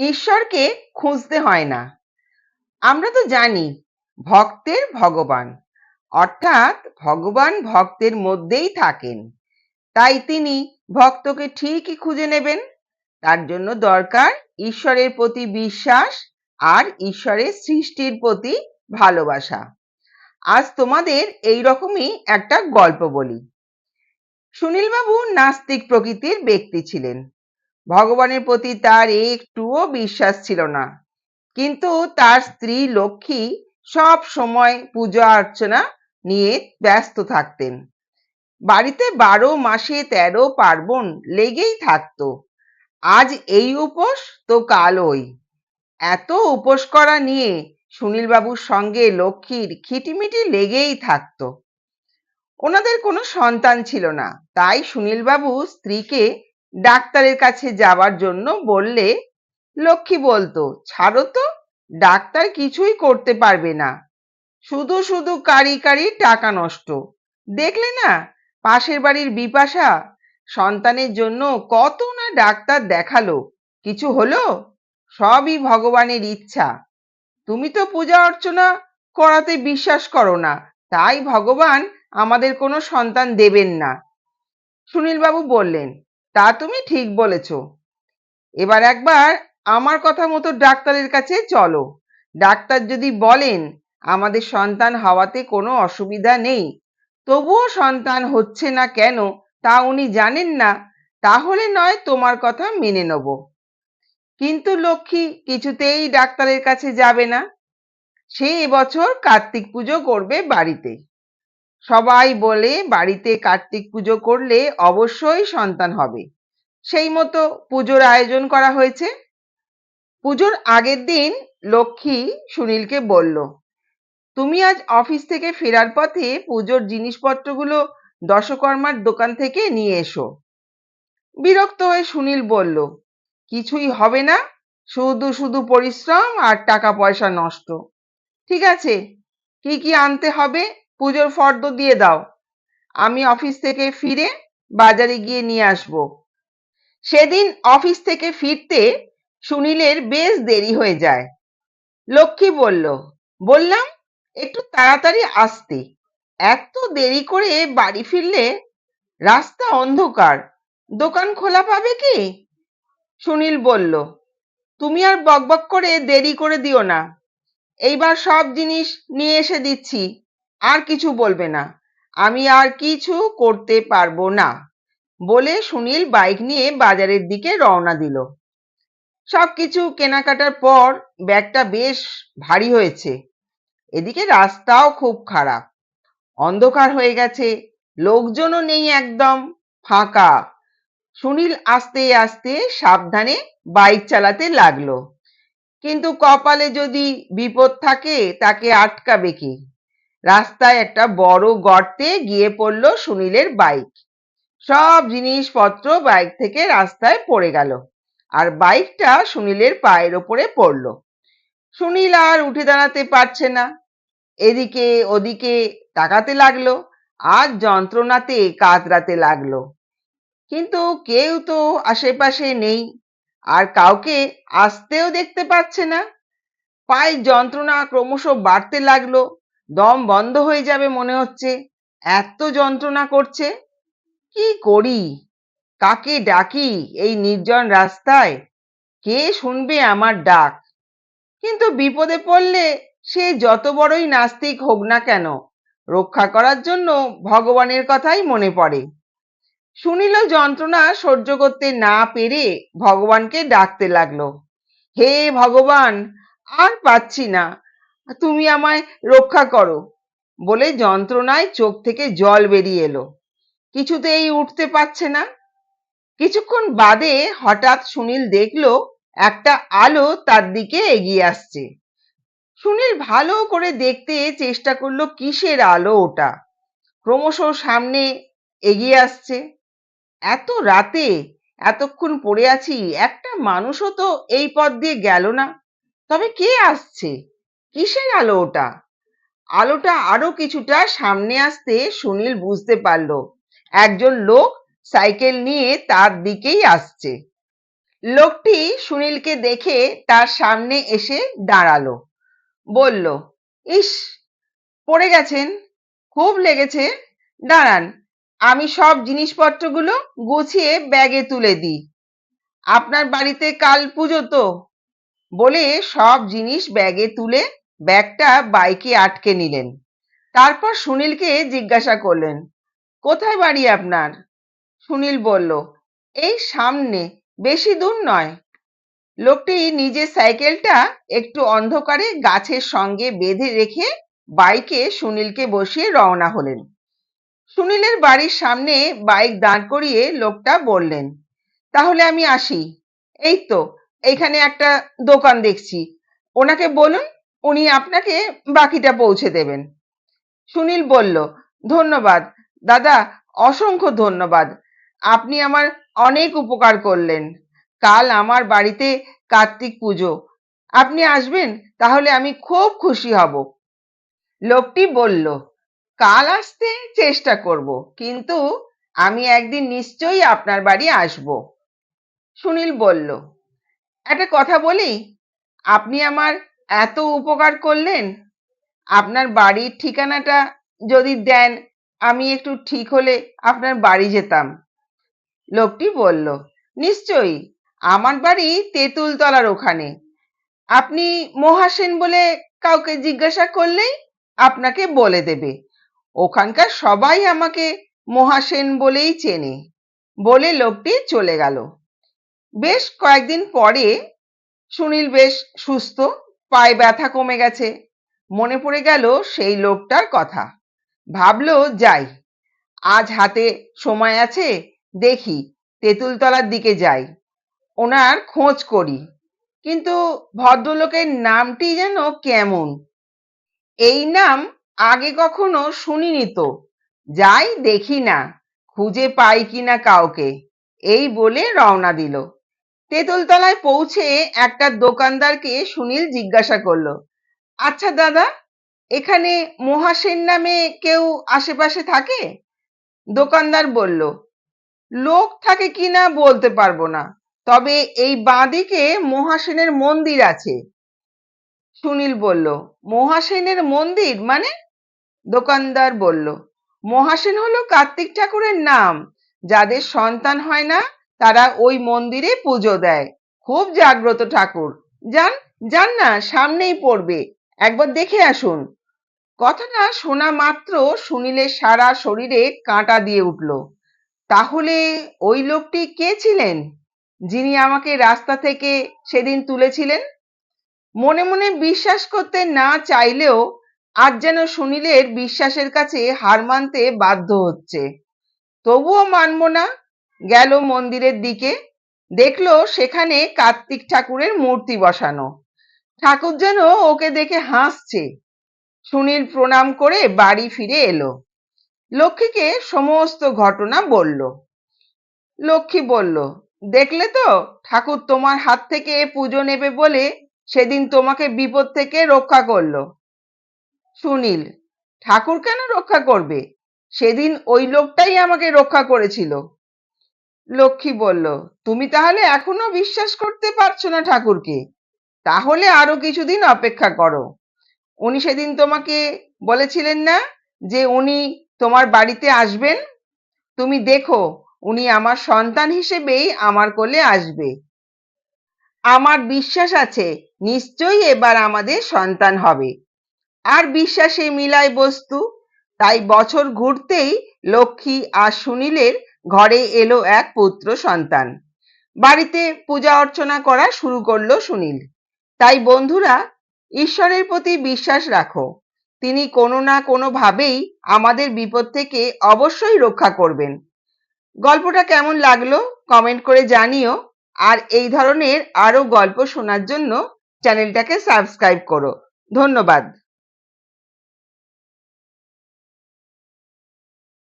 ঈশ্বরকে খুঁজতে হয় না। আমরা তো জানি ভক্তের ভগবান, অর্থাৎ ভগবান ভক্তের মধ্যেই থাকেন। তাই তিনি ভক্তকে ঠিকই খুঁজে নেবেন। তার জন্য দরকার ঈশ্বরের প্রতি বিশ্বাস আর ঈশ্বরের সৃষ্টির প্রতি ভালোবাসা। আজ তোমাদের এই রকমই একটা গল্প বলি। সুনীলবাবু নাস্তিক প্রকৃতির ব্যক্তি ছিলেন। ভগবানের প্রতি তার একটুও বিশ্বাস ছিল না। কিন্তু তার স্ত্রী লক্ষ্মী সব সময় পূজা অর্চনা নিয়ে ব্যস্ত থাকতেন। বাড়িতে বারো মাসে তেরো পার্বণ লেগেই থাকতো। আজ এই উপোস তো কাল ওই। এত উপোস করা নিয়ে সুনীলবাবুর সঙ্গে লক্ষ্মীর খিটিমিটি লেগেই থাকতো। ওনাদের কোনো সন্তান ছিল না। তাই সুনীলবাবু স্ত্রীকে ডাক্তারের কাছে যাওয়ার জন্য বললে, লক্ষ্মী বলতো, ছাড়ো তো, ডাক্তার কিছুই করতে পারবে না। শুধু শুধু কারি কারি টাকা নষ্ট। দেখলে না, পাশের বাড়ির বিপাশা সন্তানের জন্য কত না ডাক্তার দেখাল। কিছু হলো? সবই ভগবানের ইচ্ছা। তুমি তো পূজা অর্চনা করাতে বিশ্বাস করো না, তাই ভগবান আমাদের কোনো সন্তান দেবেন না। সুনীলবাবু বললেন তা তুমি ঠিক বলেছ। এবার একবার আমার কথা মতো ডাক্তারের কাছে চলো। ডাক্তার যদি বলেন, আমাদের সন্তান হওয়াতে কোনো অসুবিধা নেই। তবুও সন্তান হচ্ছে না কেন, তা উনি জানেন না, তাহলে নয় তোমার কথা মেনে নেব। কিন্তু লক্ষ্মী কিছুতেই ডাক্তারের কাছে যাবে না। সে এবছর কার্তিক পুজো করবে বাড়িতে। সবাই বলে বাড়িতে কার্তিক পুজো করলে অবশ্যই সন্তান হবে। সেই মতো পুজোর আয়োজন করা হয়েছে। পুজোর আগের দিন লক্ষ্মী সুনীলকে বলল, তুমি আজ অফিস থেকে ফেরার পথে পুজোর জিনিসপত্রগুলো দশকর্মার দোকান থেকে নিয়ে এসো। বিরক্ত হয়ে সুনীল বলল, কিছুই হবে না, শুধু শুধু পরিশ্রম আর টাকা পয়সা নষ্ট। ঠিক আছে, কি কি আনতে হবে পুজোর ফর্দ দিয়ে দাও। আমি অফিস থেকে ফিরে বাজারে গিয়ে নিয়ে আসব। সেদিন অফিস থেকে ফিরতে সুনীলের বেশ দেরি হয়ে যায়। লক্ষ্মী বলল, বললাম, একটু তাড়াতাড়ি আসতে। এত দেরি করে বাড়ি ফিরলে রাস্তা অন্ধকার। দোকান খোলা পাবে কি? সুনীল বলল, তুমি আর বকবক করে দেরি করে দিও না। এইবার সব জিনিস নিয়ে এসে দিচ্ছি। আর কিছু বলবে না। আমি আর কিছু করতে পারব না বলে সুনীল বাইক নিয়ে বাজারের দিকে রওনা দিল। সবকিছু কেনাকাটার পর ব্যাগটা বেশ ভারী হয়েছে। এদিকে রাস্তাও খুব খারাপ। অন্ধকার হয়ে গেছে, লোকজনও নেই একদম, ফাঁকা। সুনীল আস্তে আস্তে সাবধানে বাইক চালাতে লাগল। কিন্তু কপালে যদি বিপদ থাকে তাকে আটকাবে কি? রাস্তায় একটা বড় গর্তে গিয়ে পড়ল সুনীলের বাইক সব জিনিসপত্র বাইক থেকে রাস্তায় পড়ে গেল আর বাইকটা সুনীলের পায়ের ওপরে পড়ল। সুনীল আর উঠে দাঁড়াতে পারছে না। এদিকে ওদিকে তাকাতে লাগল আর যন্ত্রণাতে কাতরাতে লাগল। কিন্তু কেউ তো আশেপাশে নেই আর কাউকে আসতেও দেখতে পাচ্ছে না। পায়ের যন্ত্রণা ক্রমশ বাড়তে লাগল। দম বন্ধ হয়ে যাবে মনে হচ্ছে। এত যন্ত্রণা করছে। কি করি? কাকে ডাকি এই নির্জন রাস্তায়? কে শুনবে আমার ডাক? কিন্তু বিপদে পড়লে সে যত বড়ই নাস্তিক হোক না কেন, রক্ষা করার জন্য ভগবানের কথাই মনে পড়ে। শুনিল যন্ত্রণা সহ্য করতে না পেরে ভগবানকে ডাকতে লাগল। হে ভগবান, আর পাচ্ছি না। তুমি আমায় রক্ষা করো বলে যন্ত্রণায় চোখ থেকে জল বেরিয়ে এলো। কিছুতেই উঠতে পারছে না। কিছুক্ষণ বাদে হঠাৎ সুনীল দেখল একটা আলো তার দিকে এগিয়ে আসছে। সুনীল ভালো করে দেখতে চেষ্টা করল কিসের আলো ওটা। ক্রমশ সামনে এগিয়ে আসছে। এত রাতে এতক্ষণ পড়ে আছি, একটা মানুষও তো এই পথ দিয়ে গেল না। তবে কে আসছে? কিসের আলো ওটা? আলোটা আরও কিছুটা সামনে আসতে সুনীল বুঝতে পারল। একজন লোক সাইকেল নিয়ে তার দিকেই আসছে। লোকটি সুনীলকে দেখে তার সামনে এসে দাঁড়াল। বলল, ইস, পড়ে গেছেন। খুব লেগেছে। দাঁড়ান, আমি সব জিনিসপত্রগুলো গুছিয়ে ব্যাগে তুলে দিই। আপনার বাড়িতে কাল পুজো তো। বলে সব জিনিস ব্যাগে তুলে ব্যাগটা বাইকে আটকে নিলেন। তারপর সুনীলকে জিজ্ঞাসা করলেন, কোথায় বাড়ি আপনার? সুনীল বলল, এই সামনে, বেশি দূর নয়। লোকটি নিজের সাইকেলটা একটু অন্ধকারে গাছের সঙ্গে বেঁধে রেখে বাইকে সুনীলকে বসিয়ে রওনা হলেন। সুনীলের বাড়ির সামনে বাইক দাঁড় করিয়ে লোকটা বললেন, তাহলে আমি আসি। এই তো, এখানে একটা দোকান দেখছি। ওনাকে বলুন উনি আপনাকে বাকিটা পৌঁছে দেবেন। সুনীল বলল, ধন্যবাদ। দাদা, অসংখ্য ধন্যবাদ। আপনি আমার অনেক উপকার করলেন। কাল আমার বাড়িতে কার্তিক পুজো। আপনি আসবেন, তাহলে আমি খুব খুশি হব। লোকটি বলল, কাল আসতে চেষ্টা করব, কিন্তু আমি একদিন নিশ্চয়ই আপনার বাড়ি আসব। সুনীল বলল, একটা কথা বলি, আপনি আমার এত উপকার করলেন? আপনার বাড়ির ঠিকানাটা যদি দেন, আমি একটু ঠিক হলে আপনার বাড়ি যেতাম। লোকটি বলল, নিশ্চয়ই, আমার বাড়ি তেঁতুলতলার ওখানে। আপনি মহাসেন বলে কাউকে জিজ্ঞাসা করলেই আপনাকে বলে দেবে। ওখানকার সবাই আমাকে মহাসেন বলেই চেনে। বলে লোকটি চলে গেল। বেশ কয়েকদিন পরে সুনীল বেশ সুস্থ পায়ে ব্যথা কমে গেছে। মনে পড়ে গেল সেই লোকটার কথা। ভাবলো, যাই, আজ হাতে সময় আছে, দেখি, তেঁতুলতলার দিকে যাই। ওনার খোঁজ করি। কিন্তু ভদ্রলোকের নামটি যেন কেমন? এই নাম আগে কখনো শুনিনি তো। যাই দেখি না, খুঁজে পাই কিনা কাউকে। এই বলে রওনা দিল। তেঁতুলতলায় পৌঁছে একটা দোকানদারকে সুনীল জিজ্ঞাসা করল আচ্ছা দাদা, এখানে মহাসেন নামে কেউ আশেপাশে থাকে? দোকানদার বলল, লোক থাকে কিনা বলতে পারব না, তবে এই বাঁদিকে মহাসেনের মন্দির আছে। সুনীল বলল, মহাসেনের মন্দির মানে? দোকানদার বলল, মহাসেন হলো কার্তিক ঠাকুরের নাম, যাদের সন্তান হয় না তারা ওই মন্দিরে পুজো দেয়। খুব জাগ্রত ঠাকুর। যান যান না, সামনেই পড়বে। একবার দেখে আসুন। কথাটা শোনা মাত্র সুনীলের সারা শরীরে কাঁটা দিয়ে উঠল। তাহলে ওই লোকটি কে ছিলেন? যিনি আমাকে রাস্তা থেকে সেদিন তুলেছিলেন? মনে মনে বিশ্বাস করতে না চাইলেও আজ যেন সুনীলের বিশ্বাসের কাছে হার মানতে বাধ্য হচ্ছে। তবুও মানব না। গেল মন্দিরের দিকে, দেখল সেখানে কার্তিক ঠাকুরের মূর্তি বসানো। ঠাকুর যেন ওকে দেখে হাসছে। সুনীল প্রণাম করে বাড়ি ফিরে এলো। লক্ষ্মীকে সমস্ত ঘটনা বলল। লক্ষ্মী বলল, দেখলে তো, ঠাকুর তোমার হাত থেকে পুজো নেবে বলে সেদিন তোমাকে বিপদ থেকে রক্ষা করল। সুনীল, ঠাকুর কেন রক্ষা করবে? সেদিন ওই লোকটাই আমাকে রক্ষা করেছিল। লক্ষ্মী বলল, তুমি তাহলে এখনও বিশ্বাস করতে পারছ না ঠাকুরকে। তাহলে আরও কিছুদিন অপেক্ষা করো। উনি সেদিন তোমাকে বলেছিলেন না যে উনি তোমার বাড়িতে আসবেন? তুমি দেখো, উনি আমার সন্তান হিসেবেই আমার কোলে আসবে। আমার বিশ্বাস আছে, নিশ্চয়ই এবার আমাদের সন্তান হবে। আর বিশ্বাসে মিলায় বস্তু, তাই বছর ঘুরতেই লক্ষ্মী আর সুনীলের ঘরে এলো এক পুত্র সন্তান। বাড়িতে পূজা অর্চনা করা শুরু করল সুনীল। তাই বন্ধুরা, ঈশ্বরের প্রতি বিশ্বাস রাখো। তিনি কোনো না কোনো ভাবেই আমাদের বিপদ থেকে অবশ্যই রক্ষা করবেন। গল্পটা কেমন লাগল কমেন্ট করে জানিও। আর এই ধরনের আরও গল্প শোনার জন্য চ্যানেলটাকে সাবস্ক্রাইব করো। ধন্যবাদ।